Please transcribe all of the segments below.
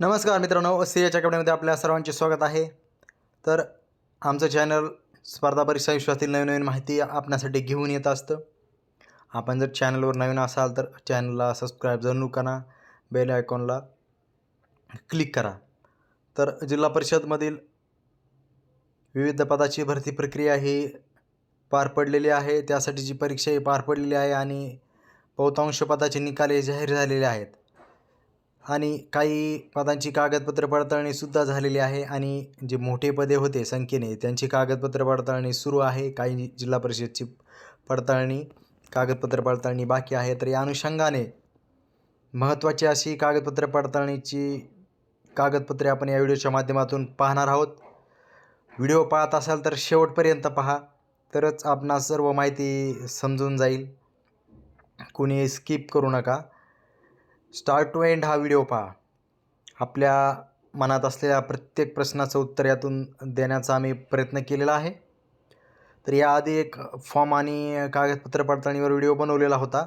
नमस्कार मित्रांनो C H अकॅडमीमध्ये आपल्या सर्वांचे स्वागत आहे. तर आमचं चॅनल स्पर्धा परीक्षा विश्वातील नवीन नवीन माहिती आपणासाठी घेऊन येत असतं. आपण जर चॅनलवर नवीन असाल तर चॅनलला सबस्क्राईब जरूर करा. बेल आयकॉनला क्लिक करा. तर जिल्हा परिषदमधील विविध पदाची भरती प्रक्रिया ही पार पडलेली आहे. त्यासाठी जी परीक्षा ही पार पडलेली आहे आणि बहुतांश पदाचे निकाल हे जाहीर झालेले आहेत. आणि काही पदांची कागदपत्र पडताळणीसुद्धा झालेली आहे आणि जे मोठे पदे होते संख्येने त्यांची कागदपत्र पडताळणी सुरू आहे. काही जिल्हा परिषदची पडताळणी कागदपत्र पडताळणी बाकी आहे. तर या अनुषंगाने महत्त्वाची अशी कागदपत्र पडताळणीची कागदपत्रे आपण या व्हिडिओच्या माध्यमातून पाहणार आहोत. व्हिडिओ पाहत असाल तर शेवटपर्यंत पहा. तरच आपणास सर्व माहिती समजून जाईल. कोणी स्किप करू नका. स्टार्ट टू एंड हा व्हिडिओ पहा. आपल्या मनात असलेल्या प्रत्येक प्रश्नाचं उत्तर यातून देण्याचा आम्ही प्रयत्न केलेला आहे. तर याआधी एक फॉर्म आणि कागदपत्र पडताळणीवर व्हिडिओ बनवलेला होता.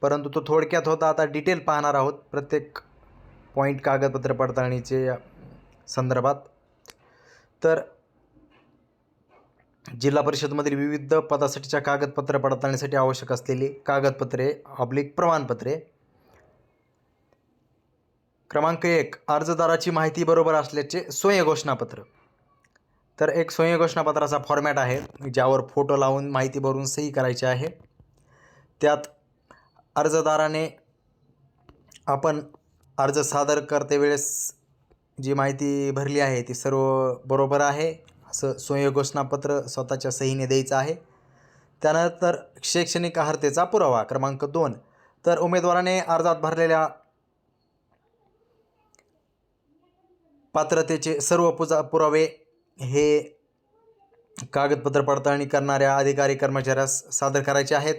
परंतु तो थोडक्यात होता. आता डिटेल पाहणार आहोत. प्रत्येक पॉईंट कागदपत्र पडताळणीचे संदर्भात. तर जिल्हा परिषदमधील विविध पदासाठीच्या कागदपत्र पडताळणीसाठी आवश्यक असलेली कागदपत्रे ऑब्लिक प्रमाणपत्रे क्रमांक एक अर्जदाराची माहिती बरोबर असल्याचे स्वयं घोषणापत्र. तर एक स्वयं घोषणापत्राचा फॉर्मॅट आहे ज्यावर फोटो लावून माहिती भरून सही करायची आहे. त्यात अर्जदाराने आपण अर्ज सादर करते वेळेस जी माहिती भरली आहे ती सर्व बरोबर आहे असं स्वयं घोषणापत्र स्वतःच्या सहीने द्यायचं आहे. त्यानंतर शैक्षणिक अर्हतेचा पुरावा क्रमांक दोन. तर उमेदवाराने अर्जात भरलेल्या पात्रतेचे सर्व पुजा पुरावे हे कागदपत्र पडताळणी करणाऱ्या अधिकारी कर्मचाऱ्यास सादर करायचे आहेत.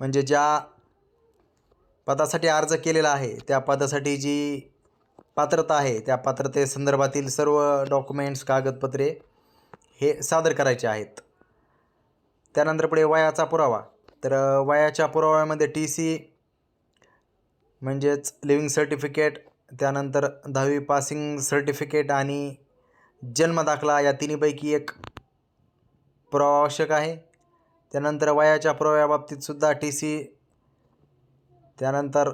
म्हणजे ज्या पदासाठी अर्ज केलेला आहे त्या पदासाठी जी पात्रता आहे त्या पात्रतेसंदर्भातील सर्व डॉक्युमेंट्स कागदपत्रे हे सादर करायचे आहेत. त्यानंतर पुढे वयाचा पुरावा. तर वयाच्या पुराव्यामध्ये टी सी म्हणजेच लिव्हिंग सर्टिफिकेट त्यानंतर दहावी पासिंग सर्टिफिकेट आणि जन्मदाखला या तिन्हीपैकी एक पुरावा आवश्यक आहे. त्यानंतर वयाच्या पुराव्याबाबतीतसुद्धा टी सी त्यानंतर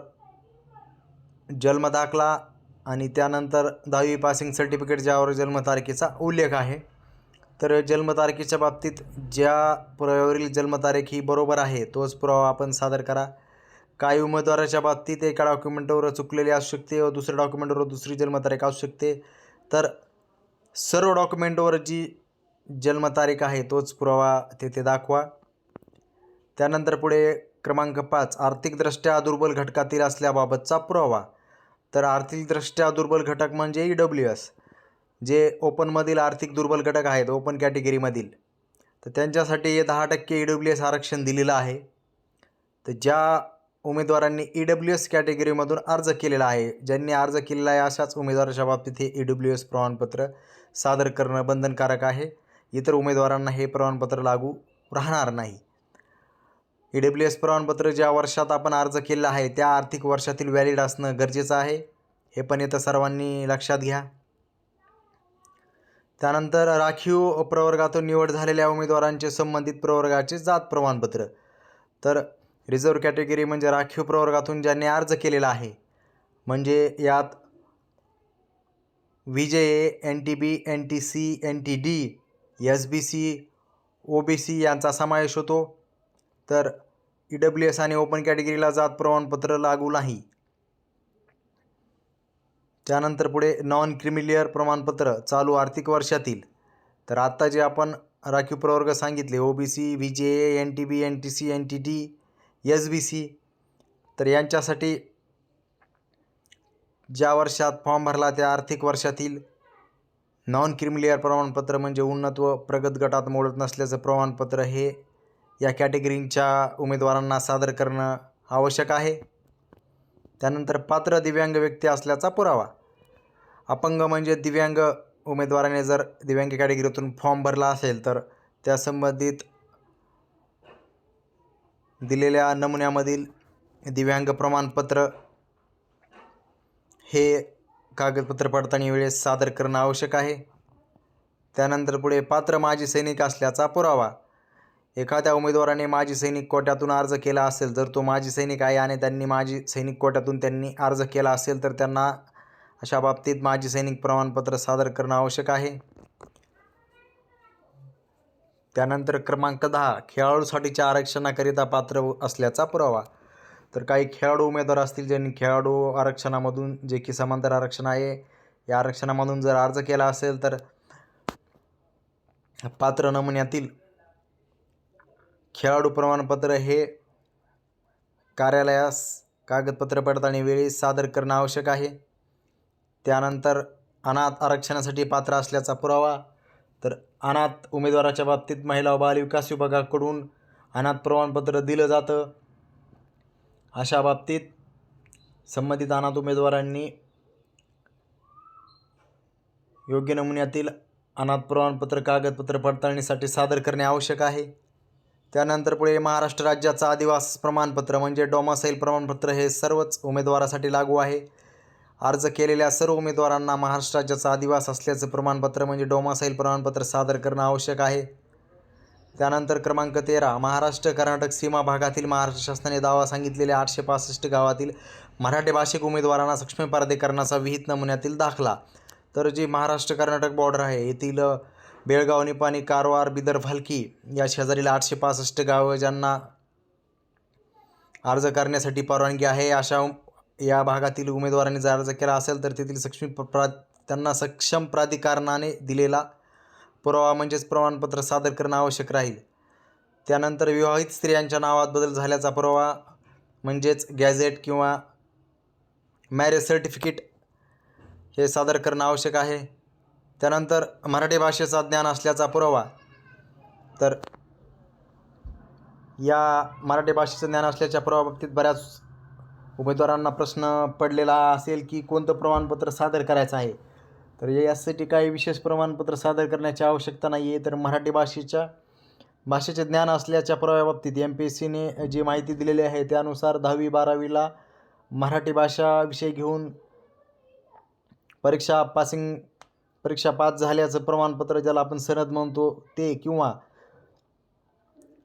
जन्मदाखला आणि त्यानंतर दहावी पासिंग सर्टिफिकेट ज्यावर जन्मतारखेचा उल्लेख आहे. तर जन्मतारखेच्या बाबतीत ज्या पुराव्यावरील जन्मतारीख ही बरोबर आहे तोच पुरावा आपण सादर करा. काही उमेदवाराच्या बाबतीत एका डॉक्युमेंटवर चुकलेली असू शकते व दुसऱ्या डॉक्युमेंटवर दुसरी जन्मतारीख असू शकते. तर सर्व डॉक्युमेंटवर जी जन्मतारीख आहे तोच पुरावा तेथे दाखवा. त्यानंतर पुढे क्रमांक पाच आर्थिकदृष्ट्या दुर्बल घटकातील असल्याबाबतचा पुरावा. तर आर्थिकदृष्ट्या दुर्बल घटक म्हणजे ई डब्ल्यू एस जे ओपनमधील आर्थिक दुर्बल घटक आहेत ओपन कॅटेगरीमधील तर त्यांच्यासाठी दहा टक्के ई डब्ल्यू एस आरक्षण दिलेलं आहे. तर ज्या उमेदवारांनी ई डब्ल्यू एस कॅटेगरीमधून अर्ज केलेला आहे. ज्यांनी अर्ज केलेला आहे अशाच उमेदवाराच्या बाबतीत हे ई डब्ल्यू एस प्रमाणपत्र सादर करणं बंधनकारक आहे. इतर उमेदवारांना हे प्रमाणपत्र लागू राहणार नाही. ई डब्ल्यू एस प्रमाणपत्र ज्या वर्षात आपण अर्ज केलेला आहे त्या आर्थिक वर्षातील व्हॅलिड असणं गरजेचं आहे. हे पण येतं सर्वांनी लक्षात घ्या. त्यानंतर राखीव प्रवर्गातून निवड झालेल्या उमेदवारांचे संबंधित प्रवर्गाचे जात प्रमाणपत्र. तर रिझर्व कॅटेगरी म्हणजे राखीव प्रवर्गातून ज्यांनी अर्ज केलेला आहे म्हणजे यात V J A N T B N T C N T D S B C O B C यांचा समावेश होतो. तर ई डब्ल्यू एस आणि ओपन कॅटेगरीला जात प्रमाणपत्र लागू नाही. त्यानंतर पुढे नॉन क्रिमिलियर प्रमाणपत्र चालू आर्थिक वर्षातील. तर आत्ता जे आपण राखीव प्रवर्ग सांगितले ओ B C V J A N T B N T C N T D S B C. तर यांच्यासाठी ज्या वर्षात फॉर्म भरला त्या आर्थिक वर्षातील नॉन क्रिमिलेअर प्रमाणपत्र म्हणजे उन्नत व प्रगत गटात मोडत नसल्याचं प्रमाणपत्र हे या कॅटेगरींच्या उमेदवारांना सादर करणं आवश्यक आहे. त्यानंतर पात्र दिव्यांग व्यक्ती असल्याचा पुरावा. अपंग म्हणजे दिव्यांग उमेदवाराने जर दिव्यांग कॅटेगरीतून फॉर्म भरला असेल तर त्या संबंधित दिलेल्या नमुन्यामधील दिव्यांग प्रमाणपत्र हे कागदपत्र पडताळणी वेळेस सादर करणं आवश्यक आहे. त्यानंतर पुढे पात्र माजी सैनिक असल्याचा पुरावा. एखाद्या उमेदवाराने माजी सैनिक कोट्यातून अर्ज केला असेल जर तो माजी सैनिक आहे आणि त्यांनी माजी सैनिक कोट्यातून त्यांनी अर्ज केला असेल तर त्यांना अशा बाबतीत माजी सैनिक प्रमाणपत्र सादर करणं आवश्यक आहे. त्यानंतर क्रमांक दहा खेळाडूसाठीच्या आरक्षणाकरिता पात्र असल्याचा पुरावा. तर काही खेळाडू उमेदवार असतील ज्यांनी खेळाडू आरक्षणामधून जे की समांतर आरक्षण आहे या आरक्षणामधून जर अर्ज केला असेल तर पात्र नमुन्यातील खेळाडू प्रमाणपत्र हे कार्यालयास कागदपत्र पडताळणीवेळी सादर करणं आवश्यक आहे. त्यानंतर अनाथ आरक्षणासाठी पात्र असल्याचा पुरावा. तर अनाथ उमेदवाराच्या बाबतीत महिला व बालविकास विभागाकडून अनाथ प्रमाणपत्र दिलं जातं. अशा बाबतीत संबंधित अनाथ उमेदवारांनी योग्य नमुन्यातील अनाथ प्रमाणपत्र कागदपत्र पडताळणीसाठी सादर करणे आवश्यक आहे. त्यानंतर पुढे महाराष्ट्र राज्याचं आदिवास प्रमाणपत्र म्हणजे डॉमासाईल प्रमाणपत्र हे सर्वच उमेदवारासाठी लागू आहे. अर्ज केलेल्या सर्व उमेदवारांना महाराष्ट्र राज्याचा आदिवास असल्याचं प्रमाणपत्र म्हणजे डोमासाईल प्रमाणपत्र सादर करणं आवश्यक आहे. त्यानंतर क्रमांक तेरा महाराष्ट्र कर्नाटक सीमा भागातील महाराष्ट्र शासनाने दावा सांगितलेल्या आठशे पासष्ट गावातील मराठी भाषिक उमेदवारांना सक्षम प्राधिकरणाचा विहित नमुन्यातील दाखला. तर जी महाराष्ट्र कर्नाटक बॉर्डर आहे येथील बेळगाव निपाणी कारवार बिदर भालकी या शेजारील आठशे पासष्ट गावं ज्यांना अर्ज करण्यासाठी परवानगी आहे अशा या भागातील उमेदवारांनी जर अर्ज केला असेल तर तेथील सक्षम प्रा त्यांना सक्षम प्राधिकरणाने दिलेला पुरावा म्हणजेच प्रमाणपत्र सादर करणं आवश्यक राहील. त्यानंतर विवाहित स्त्रियांच्या नावात बदल झाल्याचा पुरावा म्हणजेच गॅझेट किंवा मॅरेज सर्टिफिकेट हे सादर करणं आवश्यक आहे. त्यानंतर मराठी भाषेचा ज्ञान असल्याचा पुरावा. तर या मराठी भाषेचं ज्ञान असल्याच्या पुराव्याबाबतीत बऱ्याच उमेदवारांना प्रश्न पडलेला असेल की कोणतं प्रमाणपत्र सादर करायचं आहे? तर यासाठी काही विशेष प्रमाणपत्र सादर करण्याची आवश्यकता नाही आहे तर मराठी भाषेच्या भाषेचे ज्ञान असल्याच्या पुराव्याबाबतीत एम पी एस सीने जी माहिती दिलेली आहे त्यानुसार दहावी बारावीला मराठी भाषा विषय घेऊन परीक्षा पासिंग परीक्षा पास झाल्याचं प्रमाणपत्र ज्याला आपण सनद म्हणतो ते किंवा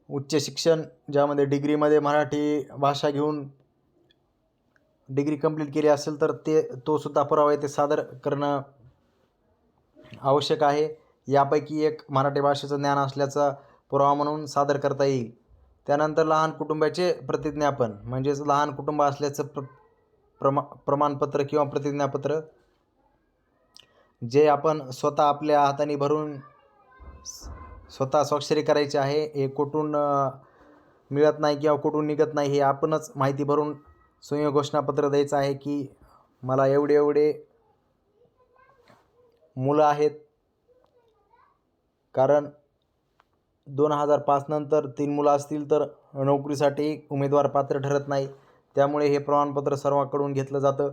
उच्च शिक्षण ज्यामध्ये डिग्रीमध्ये मराठी भाषा घेऊन डिग्री कंप्लीट केली असेल तर ते तोसुद्धा पुरावा येथे सादर करणं आवश्यक आहे. यापैकी एक मराठी भाषेचं ज्ञान असल्याचा पुरावा म्हणून सादर करता येईल. त्यानंतर लहान कुटुंबाचे प्रतिज्ञापन म्हणजेच लहान कुटुंब असल्याचं प्र प्रमा प्रमाणपत्र किंवा प्रतिज्ञापत्र जे आपण स्वतः आपल्या हाताने भरून स्वतः स्वाक्षरी करायची आहे हे कुठून मिळत नाही किंवा कुठून निघत नाही हे आपणच माहिती भरून स्वयं घोषणापत्र द्यायचं आहे की मला एवढे एवढे मुलं आहेत. कारण दोन हजार पाचनंतर तीन मुलं असतील तर नोकरीसाठी उमेदवार पात्र ठरत नाही. त्यामुळे हे प्रमाणपत्र सर्वांकडून घेतलं जातं.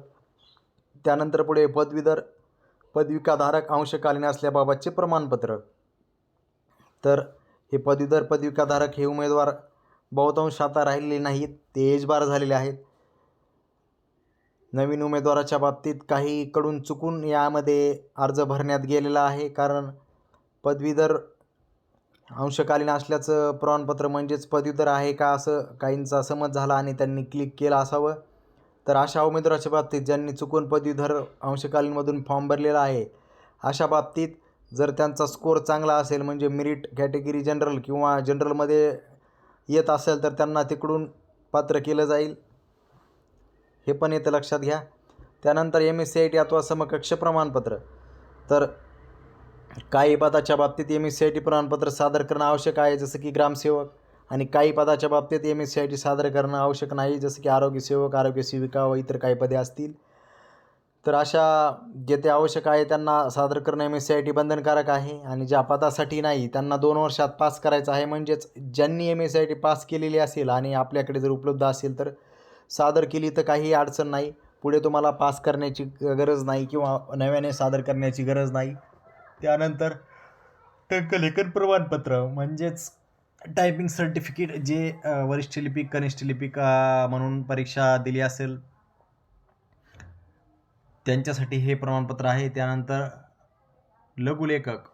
त्यानंतर पुढे पदवीधर पदविकाधारक अंशकालीन असल्याबाबतचे प्रमाणपत्र. तर हे पदवीधर पदविकाधारक हे उमेदवार बहुतांश आता राहिलेले नाहीत. ते एजबार झालेले आहेत. नवीन उमेदवाराच्या बाबतीत काहीकडून चुकून यामध्ये अर्ज भरण्यात गेलेला आहे. कारण पदवीधर अंशकालीन असल्याचं प्रमाणपत्र म्हणजेच पदवीधर आहे का असं काहींचा समज झाला आणि त्यांनी क्लिक केलं असावं. तर अशा उमेदवाराच्या बाबतीत ज्यांनी चुकून पदवीधर अंशकालीनमधून फॉर्म भरलेला आहे अशा बाबतीत जर त्यांचा स्कोर चांगला असेल म्हणजे मेरिट कॅटेगरी जनरल किंवा जनरलमध्ये येत असेल तर त्यांना तिकडून पात्र केलं जाईल. हे पण येतं लक्षात घ्या. त्यानंतर M S C I T अथवा समकक्ष प्रमाणपत्र. तर काही पदाच्या बाबतीत M S C I T प्रमाणपत्र सादर करणं आवश्यक आहे जसं की ग्रामसेवक. आणि काही पदाच्या बाबतीत M S C I T सादर करणं आवश्यक नाही जसं की आरोग्यसेवक आरोग्य सेविका व इतर काही पदे असतील. तर अशा जे ते आवश्यक आहे त्यांना सादर करणं M S C I T बंधनकारक आहे. आणि ज्या पदासाठी नाही त्यांना दोन वर्षात पास करायचं आहे. म्हणजेच ज्यांनी M S C I T pass केलेली असेल आणि आपल्याकडे जर उपलब्ध असेल तर सादर केली तर काही अडचण नाही. पुढे तुम्हाला पास करण्याची गरज नाही किंवा नव्याने सादर करण्याची गरज नाही. त्यानंतर टंकलेखन प्रमाणपत्र म्हणजेच टायपिंग सर्टिफिकेट जे वरिष्ठ लिपिक कनिष्ठ लिपिका म्हणून परीक्षा दिली असेल. त्यांच्यासाठी हे प्रमाणपत्र आहे. त्यानंतर लघुलेखक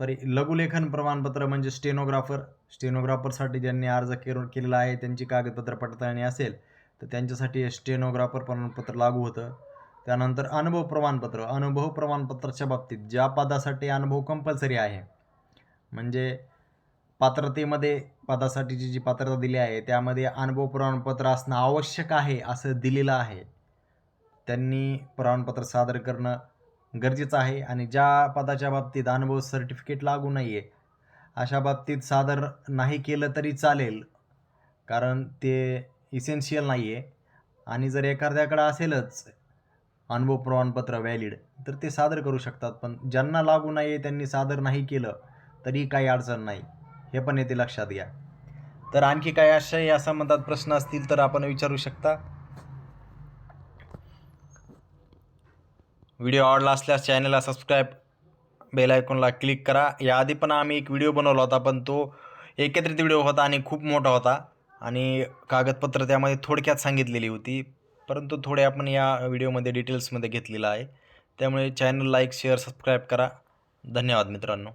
सॉरी लघुलेखन प्रमाणपत्र म्हणजे स्टेनोग्राफर स्टेनोग्राफरसाठी ज्यांनी अर्ज केर केलेला आहे त्यांची कागदपत्र पडताळणी असेल तर त्यांच्यासाठी स्टेनोग्राफर प्रमाणपत्र लागू होतं. त्यानंतर अनुभव प्रमाणपत्र. अनुभव प्रमाणपत्राच्या बाबतीत ज्या पदासाठी अनुभव कंपल्सरी आहे म्हणजे पात्रतेमध्ये पदासाठीची जी पात्रता दिली आहे त्यामध्ये अनुभव प्रमाणपत्र असणं आवश्यक आहे असं दिलेलं आहे. त्यांनी प्रमाणपत्र सादर करणं गरजेचं आहे आणि ज्या पदाच्या बाबतीत अनुभव सर्टिफिकेट लागू नाही आहे अशा बाबतीत सादर नाही केलं तरी चालेल कारण ते इसेन्शियल नाही आहे आणि जर एखाद्याकडं असेलच अनुभव प्रमाणपत्र व्हॅलिड तर ते सादर करू शकतात. पण ज्यांना लागू नाही आहे त्यांनी सादर नाही केलं तरी काही अडचण नाही. हे पण येते लक्षात घ्या. तर आणखी काय अशा या संबंधात प्रश्न असतील तर आपण विचारू शकता. व्हिडिओ आवडला असल्यास चॅनलला सबस्क्राईब बेल आयकॉनला क्लिक करा. याआधी पण आम्ही एक व्हिडिओ बनवला होता पण तो एकत्रित व्हिडिओ होता आणि खूप मोठा होता. आणि कागदपत्र त्यामध्ये थोडक्यात सांगितलेली होती परंतु थोडे आपण या व्हिडिओमध्ये डिटेल्समध्ये घेतलेलं आहे. त्यामुळे चॅनल लाईक शेअर सबस्क्राईब करा. धन्यवाद मित्रांनो.